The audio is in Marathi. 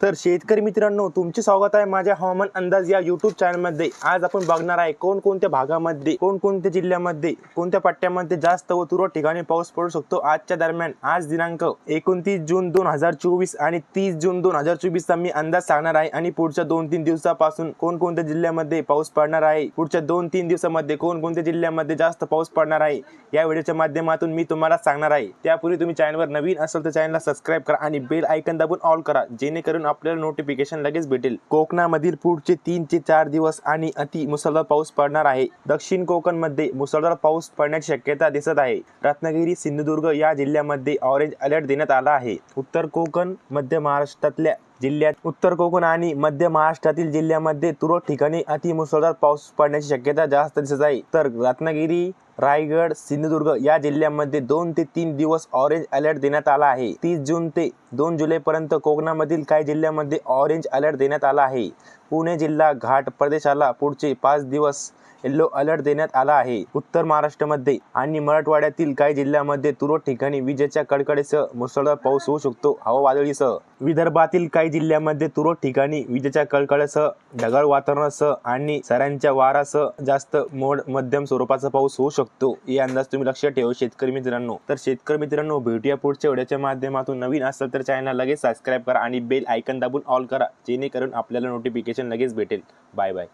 तर शेतकरी मित्रांनो तुमचे स्वागत आहे माझ्या हवामान अंदाज या युट्यूब चॅनलमध्ये आज आपण बघणार आहे कोणकोणत्या भागामध्ये कोणकोणत्या जिल्ह्यामध्ये कोणत्या पट्ट्यामध्ये जास्त व तुरळक ठिकाणी पाऊस पडू शकतो आजच्या दरम्यान. आज दिनांक एकोणतीस जून दोन हजार चोवीस आणि तीस जून दोन हजार चोवीसचा मी अंदाज सांगणार आहे आणि पुढच्या दोन तीन दिवसापासून कोणकोणत्या जिल्ह्यामध्ये पाऊस पडणार आहे पुढच्या दोन तीन दिवसामध्ये कोणकोणत्या जिल्ह्यामध्ये जास्त पाऊस पडणार आहे या व्हिडिओच्या माध्यमातून मी तुम्हाला सांगणार आहे. त्यापूर्वी तुम्ही चॅनलवर नवीन असेल तर चॅनलला सबस्क्राईब करा आणि बेल आयकन दाबून ऑल करा जेणेकरून आपल्याला नोटिफिकेशन लगेच भेटेल. कोकणामधील पुढचे तीन ते चार दिवस आणि अति मुसळधार पाऊस पडणार आहे. दक्षिण कोकणमध्ये मुसळधार पाऊस पडण्याची शक्यता दिसत आहे. रत्नागिरी सिंधुदुर्ग या जिल्ह्यामध्ये ऑरेंज अलर्ट देण्यात आला आहे. उत्तर कोकण मध्य महाराष्ट्रातल्या जिल्ह्यात उत्तर कोकण आणि मध्य महाराष्ट्रातील जिल्ह्यामध्ये तुरळक ठिकाणी अति मुसळधार पाऊस पडण्याची शक्यता जास्त दिसत आहे. तर रत्नागिरी रायगड सिंधुदुर्ग या जिल्ह्यामध्ये दोन ते तीन दिवस ऑरेंज अलर्ट देण्यात आला आहे. तीस जून ते दोन जुलैपर्यंत कोकणामधील काही जिल्ह्यामध्ये ऑरेंज अलर्ट देण्यात आला आहे. पुणे जिल्हा घाट प्रदेशाला पुढचे पाच दिवस येल्लो अलर्ट देण्यात आला आहे. उत्तर महाराष्ट्रामध्ये आणि मराठवाड्यातील काही जिल्ह्यामध्ये तुरळक ठिकाणी विजेच्या कडकडेसह मुसळधार पाऊस होऊ शकतो. हवा वादळीसह विदर्भातील काही जिल्ह्यामध्ये तुरळक ठिकाणी विजेच्या कडकड्यासह ढगाळ वातावरणासह आणि सऱ्यांच्या वारासह जास्त मोड मध्यम स्वरूपाचा पाऊस होऊ शकतो. हे अंदाज तुम्ही लक्षात ठेवा शेतकरी मित्रांनो. तर शेतकरी मित्रांनो भेटूया पुढच्या व्हिडिओच्या माध्यमातून. नवीन असेल तर चॅनल लगेच सबस्क्राईब करा आणि बेल आयकन दाबून ऑल करा जेणेकरून आपल्याला नोटिफिकेशन नोटिफिकेशन लगेच भेटेल. Bye bye.